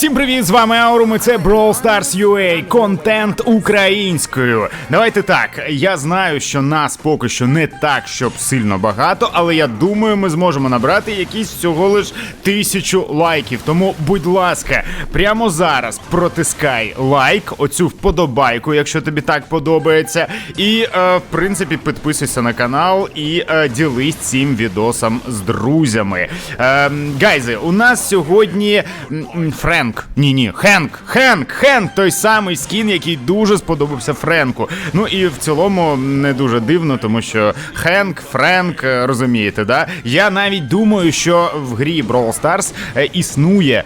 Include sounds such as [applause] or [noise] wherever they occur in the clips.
Всім привіт, з вами Аурум, і це Brawl Stars UA, контент українською. Давайте так. Я знаю, що нас поки що не так, щоб сильно багато, але я думаю, ми зможемо набрати якісь всього лиш тисячу лайків. Тому, будь ласка, прямо зараз протискай лайк, оцю вподобайку, якщо тобі так подобається. І, е, в принципі, підписуйся на канал і е, ділись цим відосом з друзями. Е, гайзи, у нас сьогодні м, м, Френк. Ні, ні, Хенк, Хенк, Хенк, той самий скін, який дуже сподобався Френку. Ну і в цілому не дуже дивно, тому що Хенк, Френк, е, розумієте, да? Я навіть думаю, що в грі Brawl Stars е, існує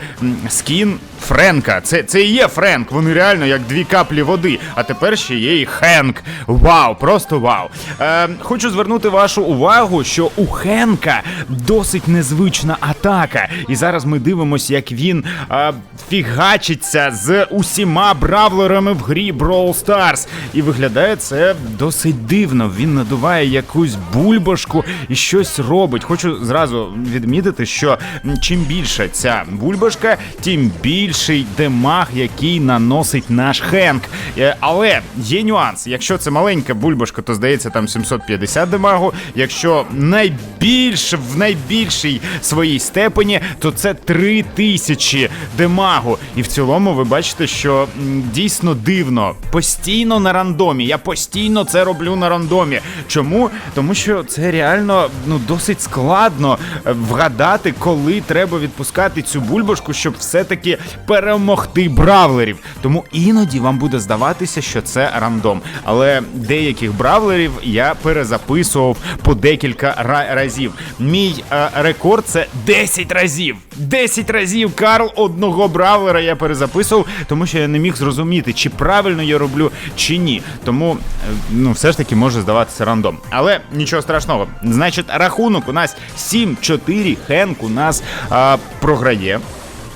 скін Френка. Це, це і є Френк. Вони реально як дві каплі води. А тепер ще є і Хенк. Вау, просто вау. Е, хочу звернути вашу увагу, що у Хенка досить незвична атака. І зараз ми дивимося, як він е, фігачиться з усіма бравлерами в грі Brawl Stars. І виглядає це досить дивно. Він надуває якусь бульбашку і щось робить. Хочу зразу відмітити, що чим більше ця бульбашка, тим більший демаг, який наносить наш Хенк. Е, Але є нюанс. Якщо це маленька бульбашка, то здається там 750 демагу. Якщо найбільш в найбільшій своїй степені, то це 3000 демагу. І в цілому ви бачите, що дійсно дивно. Постійно на рандомі. Я постійно це роблю на рандомі. Чому? Тому що це реально ну досить складно е, вгадати, коли треба відпускати цю бульбашку, щоб все-таки перемогти бравлерів. Тому іноді вам буде здаватися, що це рандом. Але деяких бравлерів я перезаписував по декілька ра- разів. Мій е, рекорд це 10 разів. 10 разів Карл одного бравлера я перезаписував, тому що я не міг зрозуміти, чи правильно я роблю, чи ні. Тому е, ну все ж таки може здаватися рандом. Але нічого страшного. Значить, рахунок у нас 7-4. Хенк у нас а, програє.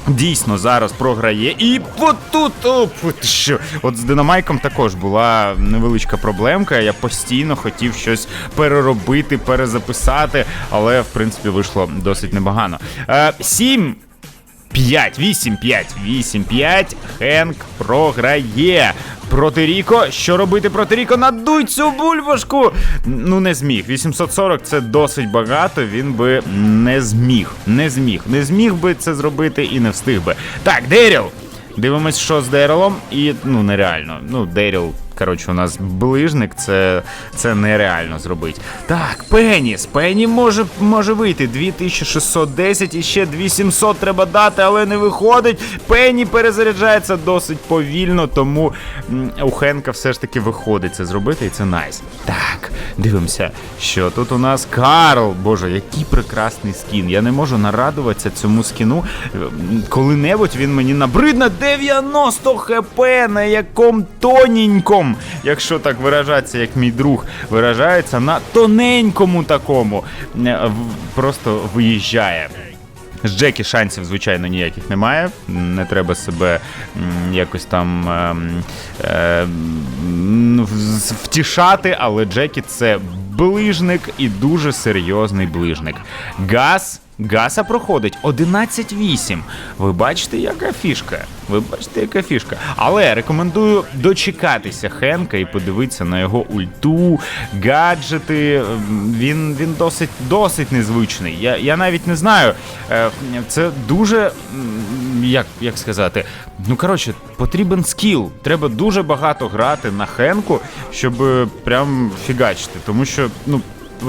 Дійсно зараз програє. І отут, тут оп, от що. От з Динамайком також була невеличка проблемка. Я постійно хотів щось переробити, перезаписати, але в принципі вийшло досить непогано. Е, 7 5, 8, 5, 8, 5. Хенк програє. Проти Ріко. Що робити проти Ріко? Надуй цю бульбашку! Ну, не зміг. 840 це досить багато. Він би не зміг. Не зміг. Не зміг би це зробити і не встиг би. Так, Деріл. Дивимось, що з Дерелом. І ну нереально. Ну, Деріл. Коротше, у нас ближник, це це нереально зробити. Так, Пеніс. Пені може може вийти. 2610 і ще 2700 треба дати, але не виходить. Пені перезаряджається досить повільно, тому у Хенка все ж таки виходить це зробити, і це найс. Так, дивимося, що тут у нас Карл. Боже, який прекрасний скін. Я не можу нарадуватися цьому скіну. Коли-небудь він мені набридне 90 хп на якому тоненьком, якщо так виражатися, як мій друг виражається, на тоненькому такому е, просто виїжджає. З Джекі шансів, звичайно, ніяких немає. Не треба себе якось там ем, ем, в- втішати, але Джекі це ближник і дуже серйозний ближник. Газ. Гаса проходить 11-8. Ви бачите, яка фішка? Ви бачите, яка фішка. Але рекомендую дочекатися Хенка і подивитися на його ульту, гаджети. Він, він досить досить незвичний. Я, я навіть не знаю. Е, Це дуже. Як, як сказати? Ну, коротше, потрібен скіл. Треба дуже багато грати на Хенку, щоб е, прям фігачити. Тому що, ну.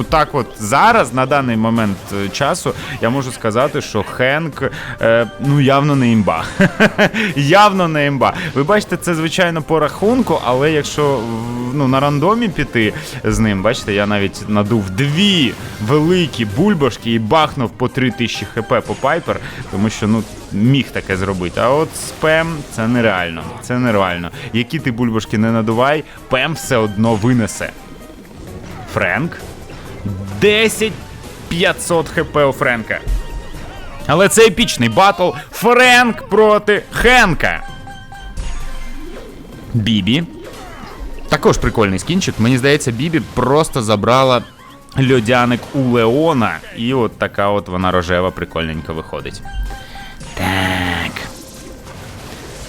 Так, от зараз, на даний момент е, часу, я можу сказати, що Хенк е, ну явно не імба. [laughs] явно не імба. Ви бачите, це звичайно по рахунку, але якщо ну, на рандомі піти з ним, бачите, я навіть надув дві великі бульбашки і бахнув по 3000 хп по Пайпер, тому що ну міг таке зробити. А от з Пем це нереально. Це нереально. Які ти бульбашки не надувай, Пем все одно винесе. Френк. 10 500 хп у Френка. Але це епічний батл Френк проти Хенка. Бібі. Також прикольний скінчик. Мені здається, Бібі просто забрала льодяник у Леона. І от така от вона рожева, прикольненька виходить. Так.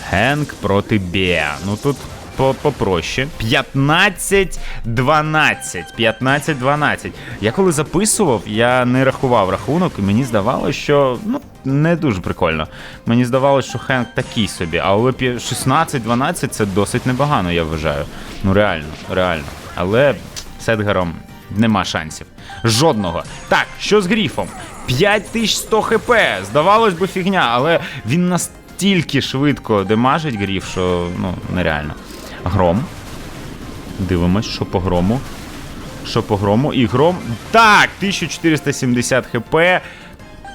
Хенк проти Беа. Ну тут по- попроще. 15-12. 15-12. Я коли записував, я не рахував рахунок, і мені здавалося, що ну, не дуже прикольно. Мені здавалося, що Хенк такий собі, але пі- 16-12 це досить непогано, я вважаю. Ну реально, реально. Але з Едгаром нема шансів. Жодного. Так, що з гріфом? 5100 хп. Здавалось би, фігня, але він настільки швидко демажить гріф, що ну, нереально. Гром. Дивимось, що по грому. Що по грому? І гром. Так! 1470 хп.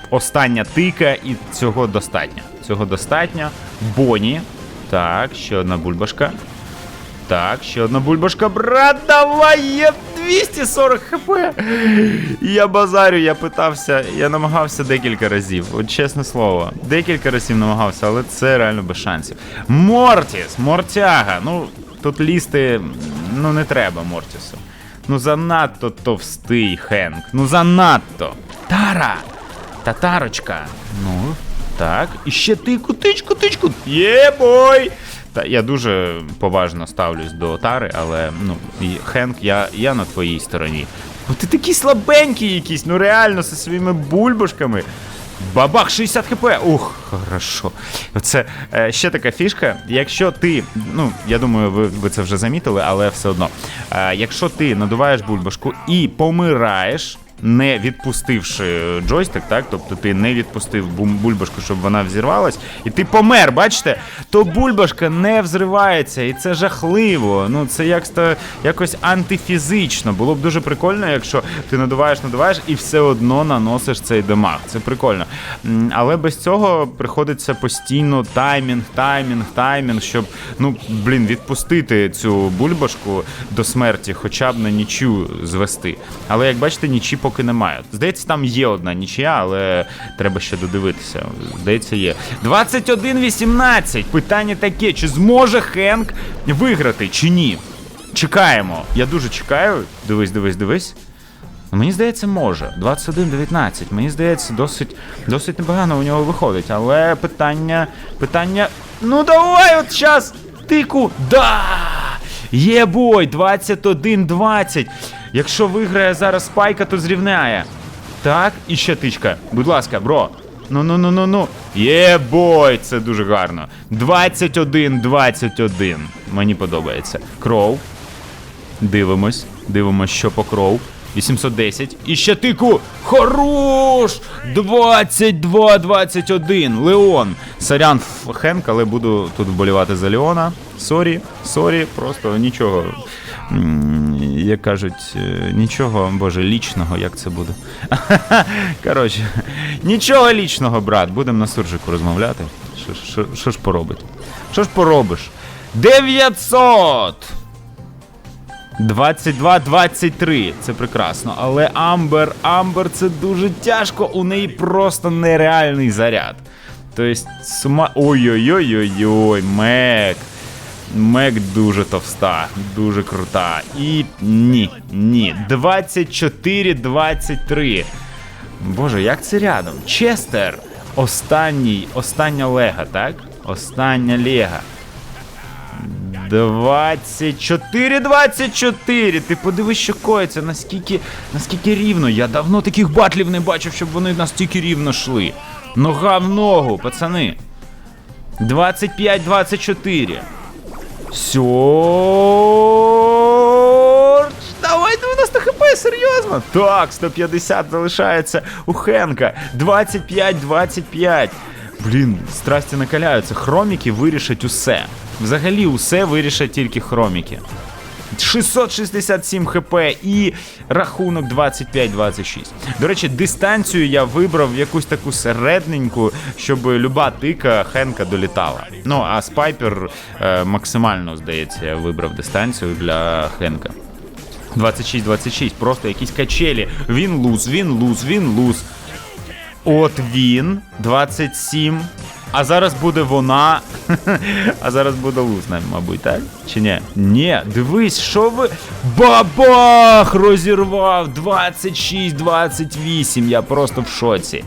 Остання тика, і цього достатньо. Цього достатньо. Боні. Так, ще одна бульбашка. Так, ще одна бульбашка. Брат, давай! Є 240 хп. Я базарю, я питався, я намагався декілька разів. От чесне слово, декілька разів намагався, але це реально без шансів. Мортіс, мортяга. Ну, тут лізти ну не треба Мортісу. Ну занадто товстий Хенк. Ну занадто. Тара! Татарочка. Ну, так. І ще тику, тичку, тичку. Є-бой! Та я дуже поважно ставлюсь до Тари, але ну, Хенк, я, я на твоїй стороні. Бо ти такий слабенький якийсь, ну реально, зі своїми бульбашками. Бабах 60 хп. Ух, хорошо. Це е, ще така фішка. Якщо ти, ну я думаю, ви, ви це вже замітили, але все одно. Е, якщо ти надуваєш бульбашку і помираєш. Не відпустивши джойстик, так, тобто ти не відпустив бульбашку, щоб вона взірвалась, і ти помер, бачите, то бульбашка не взривається, і це жахливо. Ну це як якось антифізично. Було б дуже прикольно, якщо ти надуваєш, надуваєш і все одно наносиш цей дамаг. Це прикольно. Але без цього приходиться постійно таймінг, таймінг, таймінг, щоб ну блін відпустити цю бульбашку до смерті, хоча б на нічю звести. Але як бачите, нічі поки немає. Здається, там є одна нічия, але треба ще додивитися. Здається, є. 21-18. Питання таке: чи зможе Хенк виграти, чи ні? Чекаємо. Я дуже чекаю. Дивись, дивись, дивись. Мені здається, може. 21-19. Мені здається, досить, досить непогано у нього виходить. Але питання. Питання. Ну давай, от час! Тику! Да! Є бой! 21-20. Якщо виграє зараз спайка, то зрівняє. Так, і ще тичка. Будь ласка, бро. Ну ну ну ну ну. Є! Це дуже гарно. 21-21. Мені подобається. Кроу. Дивимось, дивимось, що по кров. 810. І ще тику. Хорош! 22-21. Леон. Сорян Хенк, але буду тут вболівати за Леона. Сорі, сорі, просто нічого. Як кажуть, е, нічого, боже, лічного, як це буде. [laughs] Коротше, нічого лічного, брат. Будемо на суржику розмовляти. Що ж- поробити? Що ж поробиш? 900! 22-23, це прекрасно. Але Амбер, Амбер це дуже тяжко, у неї просто нереальний заряд. Тобто, сума. Ой-ой-ой-ой-ой, Мек. Мек дуже товста, дуже крута. І ні, ні. 24-23. Боже, як це рядом? Честер. Останній, остання лега, так? Остання лега. 24-24. Ти подивись, що коїться, наскільки, наскільки рівно. Я давно таких батлів не бачив, щоб вони настільки рівно йшли. Нога в ногу, пацани. 25-24. Сьорж! Давай 90 хп, серйозно? Так, 150 залишається у Хенка. 25-25. Блін, страсті накаляються. Хроміки вирішать усе. Взагалі, усе вирішать тільки хроміки. 667 хп і рахунок 25-26. До речі, дистанцію я вибрав якусь таку середненьку, щоб люба тика Хенка долітала. Ну, а Спайпер е, максимально, здається, вибрав дистанцію для Хенка. 26-26, просто якісь качелі. Він луз, він луз, він луз. От він 27. А зараз буде вона. [laughs] а зараз буде луз, мабуть, так? Чи ні? Ні, дивись, що ви. Бабах! Розірвав! 26-28. Я просто в шоці.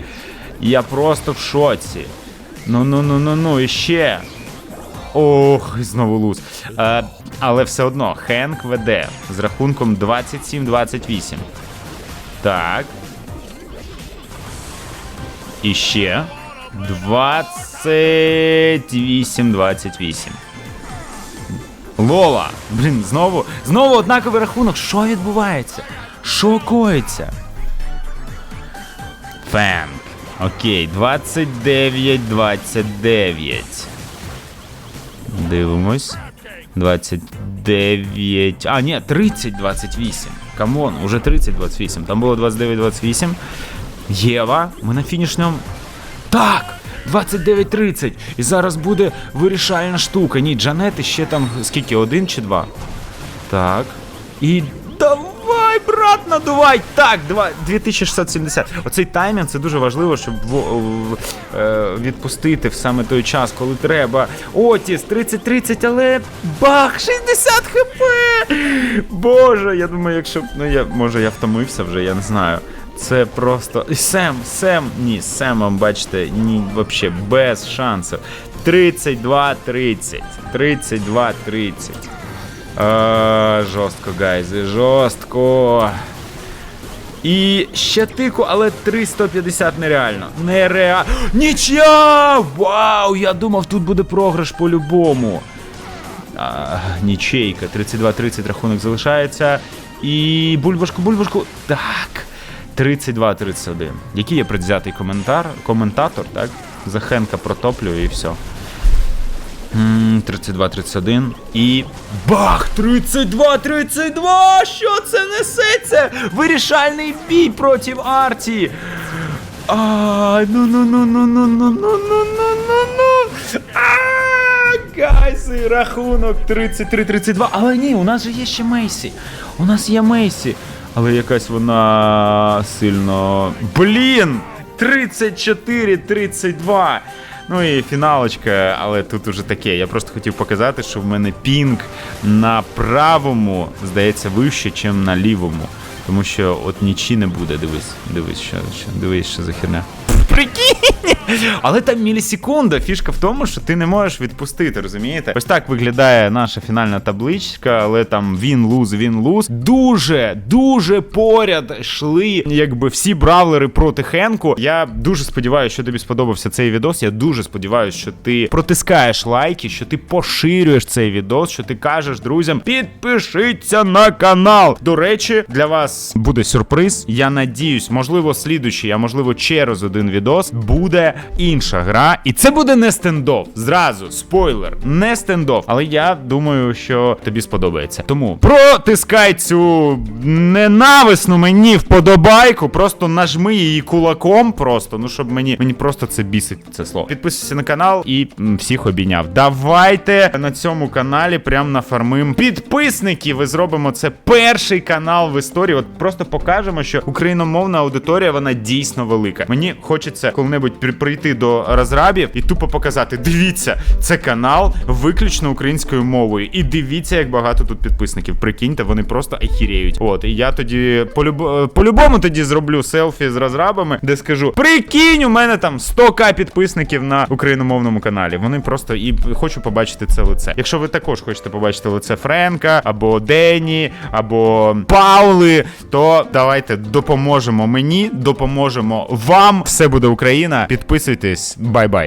Я просто в шоці. Ну ну ну ну ну і ще. Ох, знову луз. Е, але все одно, Хенк веде з рахунком 27-28. Так. І ще 28-28. Лола! Блін, знову, знову однаковий рахунок. Що відбувається? Що коїться? Фенк. Окей, 29-29. Дивимось. 29. А, ні, 30-28. Камон, уже 30-28. Там було 29-28. Єва, ми на фінішному. Так! 29-30. І зараз буде вирішальна штука. Ні, Джанети ще там скільки? Один чи два? Так. І давай, брат, надувай! Так, 2670. Оцей таймінг це дуже важливо, щоб е, відпустити в саме той час, коли треба. Отіс, 30-30, але бах! 60 хп! Боже, я думаю, якщо. Ну я може я втомився вже, я не знаю. Це просто. Сем, Сем, ні, Семом, бачите, ні, взагалі, без шансів. 32-30. 32-30. А, жорстко, гайзи, жорстко. І ще тику, але 350 нереально. Нереально. Нічия! Вау! Я думав, тут буде програш по-любому. Нічейка. 32-30 рахунок залишається. І бульбашку, бульбашку. Так. 32-31. Який є предвзятий коментар, коментатор, так? Захенка протоплює і все. 32-31 і. Бах! 32-32! Що це несеться? Вирішальний бій проти Арті! А, ну ну ну ну ну ну ну ну ну ну ну А, Гайзи, рахунок 33-32. Але ні, у нас же є ще Мейсі. У нас є Мейсі. Але якась вона сильно. Блін! 34-32. Ну і фіналочка, але тут уже таке. Я просто хотів показати, що в мене пінг на правому, здається, вище, ніж на лівому. Тому що от нічі не буде. Дивись, дивись, що, що дивись, що за херня. Прикинь! Але там мілісекунда. Фішка в тому, що ти не можеш відпустити, розумієте? Ось так виглядає наша фінальна табличка, але там він луз, він луз. Дуже, дуже поряд йшли, якби всі бравлери проти Хенку. Я дуже сподіваюся, що тобі сподобався цей відос. Я дуже сподіваюся, що ти протискаєш лайки, що ти поширюєш цей відос, що ти кажеш друзям, підпишіться на канал. До речі, для вас буде сюрприз. Я надіюсь, можливо, слідучий, а можливо, через один відос буде інша гра. І це буде не стендов. Зразу, спойлер, не стендов. Але я думаю, що тобі сподобається. Тому протискай цю ненависну мені вподобайку. Просто нажми її кулаком. Просто, ну щоб мені мені просто це бісить це слово. Підписуйся на канал і всіх обійняв. Давайте на цьому каналі прям нафармим підписників. І зробимо це перший канал в історії. От просто покажемо, що україномовна аудиторія вона дійсно велика. Мені хочеться коли-небудь при- прийти до розрабів і тупо показати: дивіться, це канал виключно українською мовою. І дивіться, як багато тут підписників. Прикиньте, вони просто ахіріють. От, і я тоді е, по-любому тоді зроблю селфі з розрабами, де скажу: прикинь, у мене там 100к підписників на україномовному каналі. Вони просто і хочу побачити це лице. Якщо ви також хочете побачити лице Френка або Дені, або Паули, то давайте допоможемо мені, допоможемо вам. Все буде Україна. Підписуйтесь, бай-бай.